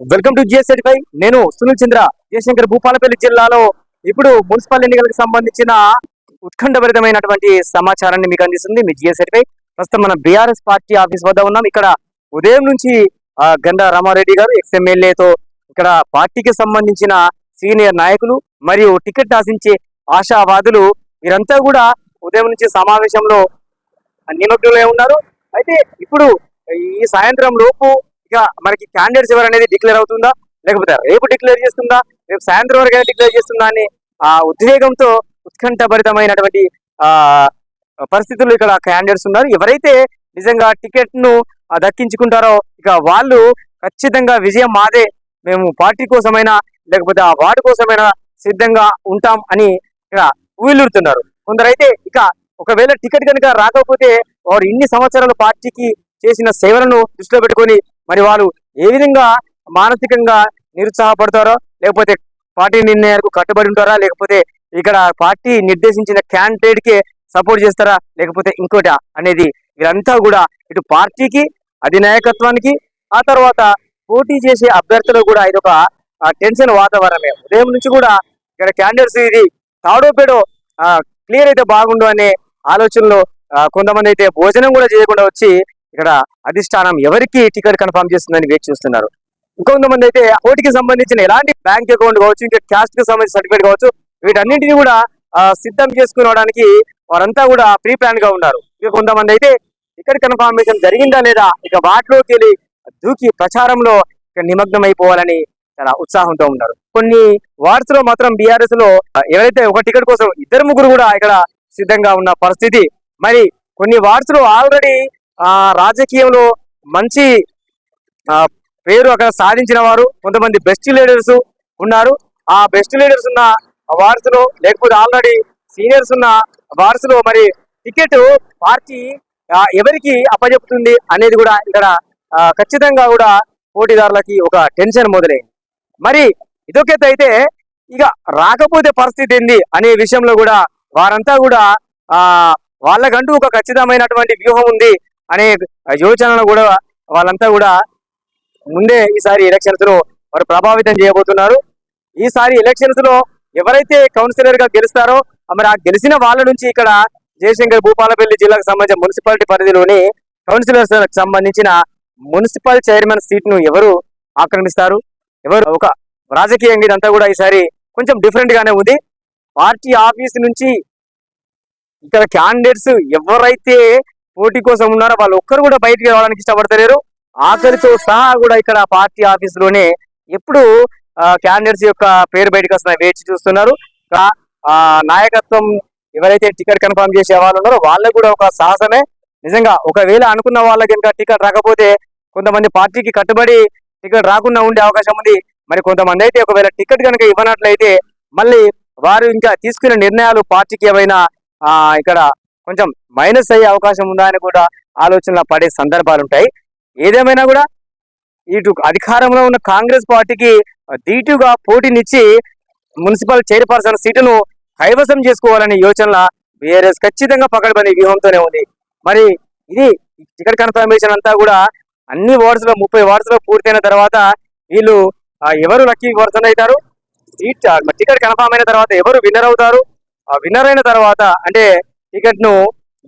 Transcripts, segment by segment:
Welcome to GS thirty నేను సునీల్ చంద్ర జయశంకర్ భూపాలపల్లి జిల్లాలో ఇప్పుడు మున్సిపల్ ఎన్నికలకు సంబంధించిన ఉత్కంఠభరితమైనటువంటి సమాచారాన్ని మీకు అందిస్తుంది మీ జిఎస్ థర్టీ ప్రస్తుతం మన బీఆర్ఎస్ పార్టీ ఆఫీస్ వద్ద ఉన్నాం. ఇక్కడ ఉదయం నుంచి గండా రామారెడ్డి గారు ఎక్స్ఎమ్మెల్యేతో ఇక్కడ పార్టీకి సంబంధించిన సీనియర్ నాయకులు మరియు టికెట్ ఆశించే ఆశావాదులు వీరంతా కూడా ఉదయం నుంచి సమావేశంలో నిమగ్నులై ఉన్నారు. అయితే ఇప్పుడు ఈ సాయంత్రం లోపు ఇక మనకి క్యాండిడేట్స్ ఎవరనేది డిక్లేర్ అవుతుందా? లేకపోతే రేపు డిక్లేర్ చేస్తుందా? రేపు సాయంత్రం వరకు డిక్లేర్ చేస్తుందా అని ఆ ఉద్వేగంతో ఉత్కంఠభరితమైనటువంటి ఆ పరిస్థితులు ఇక్కడ క్యాండిడేట్స్ ఉన్నారు. ఎవరైతే నిజంగా టికెట్ను దక్కించుకుంటారో ఇక వాళ్ళు ఖచ్చితంగా విజయం మాదే మేము పార్టీ కోసమైనా లేకపోతే ఆ వార్డు కోసమైనా సిద్ధంగా ఉంటాం అని ఇక ఊళ్ళుతున్నారు కొందరైతే ఇక ఒకవేళ టికెట్ కనుక రాకపోతే వారు ఇన్ని సంవత్సరాలు పార్టీకి చేసిన సేవలను దృష్టిలో పెట్టుకొని మరి వాళ్ళు ఏ విధంగా మానసికంగా నిరుత్సాహపడతారో లేకపోతే పార్టీ నిర్ణయాలకు కట్టుబడి ఉంటారా లేకపోతే ఇక్కడ పార్టీ నిర్దేశించిన క్యాండిడేట్కి సపోర్ట్ చేస్తారా లేకపోతే ఇంకోట అనేది వీరంతా కూడా ఇటు పార్టీకి అధినాయకత్వానికి ఆ తర్వాత పోటీ చేసే అభ్యర్థులు కూడా ఇది ఒక టెన్షన్ వాతావరణమే. ఉదయం నుంచి కూడా ఇక్కడ క్యాండిడేట్స్ ఇది తాడో పేడో క్లియర్ అయితే బాగుండు అనే ఆలోచనలో కొంతమంది అయితే భోజనం కూడా చేయకుండా వచ్చి ఇక్కడ అధిష్టానం ఎవరికి టికెట్ కన్ఫర్మ్ చేస్తుందని వేచి చూస్తున్నారు. ఇంకొంతమంది అయితే కోటికి సంబంధించిన ఎలాంటి బ్యాంక్ అకౌంట్ కావచ్చు ఇంకా క్యాస్ట్కి సంబంధించిన సర్టిఫికేట్ కావచ్చు వీటన్నింటినీ కూడా సిద్ధం చేసుకోవడానికి వారంతా కూడా ప్రీ ప్లాన్గా ఉన్నారు. ఇక కొంతమంది అయితే టికెట్ కన్ఫర్మేషన్ జరిగిందా లేదా ఇక వాటిలోకి వెళ్ళి దూకి ప్రచారంలో ఇక నిమగ్నం అయిపోవాలని చాలా ఉత్సాహంతో ఉన్నారు. కొన్ని వార్డ్స్లో మాత్రం బీఆర్ఎస్లో ఎవరైతే ఒక టికెట్ కోసం ఇద్దరు ముగ్గురు కూడా ఇక్కడ సిద్ధంగా ఉన్న పరిస్థితి. మరి కొన్ని వార్డ్స్లో ఆల్రెడీ ఆ రాజకీయంలో మంచి పేరు అక్కడ సాధించిన వారు కొంతమంది బెస్ట్ లీడర్స్ ఉన్నారు. ఆ బెస్ట్ లీడర్స్ ఉన్న వార్డ్స్ లేకపోతే ఆల్రెడీ సీనియర్స్ ఉన్న వార్డ్స్ మరి టికెట్ పార్టీ ఎవరికి అప్పచెప్తుంది అనేది కూడా ఇక్కడ ఖచ్చితంగా కూడా పోటీదారులకి ఒక టెన్షన్ మొదలైంది. మరి ఇదొకైతే అయితే ఇక రాకపోతే పరిస్థితి ఏంది అనే విషయంలో కూడా వారంతా కూడా ఆ వాళ్ళకంటూ ఒక ఖచ్చితమైనటువంటి వ్యూహం ఉంది. అనే యోచనను కూడా వాళ్ళంతా కూడా ముందే ఈసారి ఎలక్షన్స్లో వారు ప్రభావితం చేయబోతున్నారు. ఈసారి ఎలక్షన్స్లో ఎవరైతే కౌన్సిలర్గా గెలుస్తారో మరి ఆ గెలిచిన వాళ్ళ నుంచి ఇక్కడ జయశంకర్ భూపాలపల్లి జిల్లాకు సంబంధించిన మున్సిపాలిటీ పరిధిలోని కౌన్సిలర్స్ సంబంధించిన మున్సిపల్ చైర్మన్ సీట్ను ఎవరు ఆక్రమిస్తారు? ఎవరు? ఒక రాజకీయంగా ఇదంతా కూడా ఈసారి కొంచెం డిఫరెంట్ గానే ఉంది. పార్టీ ఆఫీస్ నుంచి ఇక్కడ క్యాండిడేట్స్ ఎవరైతే పోటీ కోసం ఉన్నారో వాళ్ళు ఒక్కరు కూడా బయటికి రావడానికి ఇష్టపడతలేరు. ఆఖరితో సహా కూడా ఇక్కడ పార్టీ ఆఫీస్లోనే ఎప్పుడు క్యాండిడేట్స్ యొక్క పేరు బయటకు వస్తున్నాయి. వేచి చూస్తున్నారు. ఆ, నాయకత్వం ఎవరైతే టికెట్ కన్ఫర్మ్ చేసే వాళ్ళు ఉన్నారో వాళ్ళకు కూడా ఒక సాహసమే. నిజంగా ఒకవేళ అనుకున్న వాళ్ళకి ఇంకా టికెట్ రాకపోతే కొంతమంది పార్టీకి కట్టుబడి టికెట్ రాకుండా ఉండే అవకాశం ఉంది. మరి కొంతమంది అయితే ఒకవేళ టికెట్ కనుక ఇవ్వనట్లయితే మళ్ళీ వారు ఇంకా తీసుకునే నిర్ణయాలు పార్టీకి ఏమైనా ఇక్కడ కొంచెం మైనస్ అయ్యే అవకాశం ఉందా అని కూడా ఆలోచనలో పడే సందర్భాలు ఉంటాయి. ఏదేమైనా కూడా ఇటు అధికారంలో ఉన్న కాంగ్రెస్ పార్టీకి ధీటుగా పోటీనిచ్చి మున్సిపల్ చైర్పర్సన్ సీటును కైవసం చేసుకోవాలనే యోచనల బీఆర్ఎస్ ఖచ్చితంగా పకడ్బందీ వ్యూహంతోనే ఉంది. మరి ఇది టికెట్ కన్ఫర్మేషన్ అంతా కూడా అన్ని వార్డ్స్లో ముప్పై వార్డ్స్లో పూర్తయిన తర్వాత వీళ్ళు ఎవరు లక్కీ పర్సన్ అవుతారు? సీట్ టికెట్ కన్ఫర్మ్ అయిన తర్వాత ఎవరు విన్నర్ అవుతారు? ఆ విన్నర్ అయిన తర్వాత అంటే టికెట్ను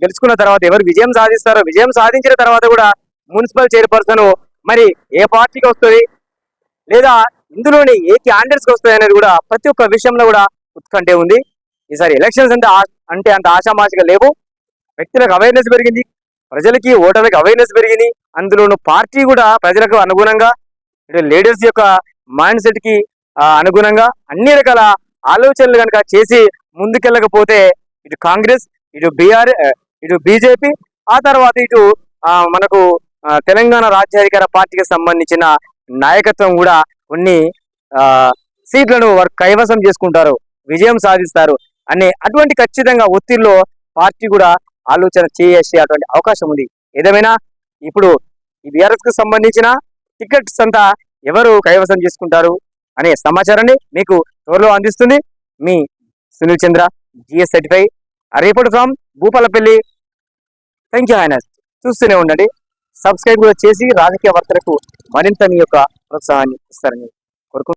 గెలుచుకున్న తర్వాత ఎవరు విజయం సాధిస్తారో విజయం సాధించిన తర్వాత కూడా మున్సిపల్ చైర్పర్సన్ మరి ఏ పార్టీకి వస్తుంది? లేదా ఇందులోని ఏ క్యాండిడేట్స్కి వస్తాయి అనేది కూడా ప్రతి ఒక్క విషయంలో కూడా ఉత్కంఠే ఉంది. ఈసారి ఎలక్షన్స్ అంటే అంటే అంత ఆశామాషిగా లేవు. వ్యక్తులకు అవేర్నెస్ పెరిగింది. ప్రజలకి ఓటర్లకు అవేర్నెస్ పెరిగింది. అందులోను పార్టీ కూడా ప్రజలకు అనుగుణంగా లేడీస్ లీడర్స్ యొక్క మైండ్ సెట్కి అనుగుణంగా అన్ని రకాల ఆలోచనలు కనుక చేసి ముందుకెళ్ళకపోతే ఇటు కాంగ్రెస్ ఇటు బీఆర్ ఇటు బీజేపీ ఆ తర్వాత ఇటు మనకు తెలంగాణ రాజ్యాధికార పార్టీకి సంబంధించిన నాయకత్వం కూడా కొన్ని సీట్లను వారు కైవసం చేసుకుంటారు విజయం సాధిస్తారు అనే అటువంటి ఖచ్చితంగా ఒత్తిడిలో పార్టీ కూడా ఆలోచన చేసే అటువంటి అవకాశం ఉంది. ఏదేమైనా ఇప్పుడు ఈ బీఆర్ఎస్కు సంబంధించిన టికెట్స్ అంతా ఎవరు కైవసం చేసుకుంటారు అనే సమాచారాన్ని మీకు త్వరలో అందిస్తుంది మీ Sunil Chandra GS certify report from Bhupalpally. Thank you ఆయన చూస్తూనే ఉండండి. సబ్స్క్రైబ్ కూడా చేసి రాజకీయ వార్తలకు మరింత మీ యొక్క ప్రోత్సాహాన్ని ఇస్తారని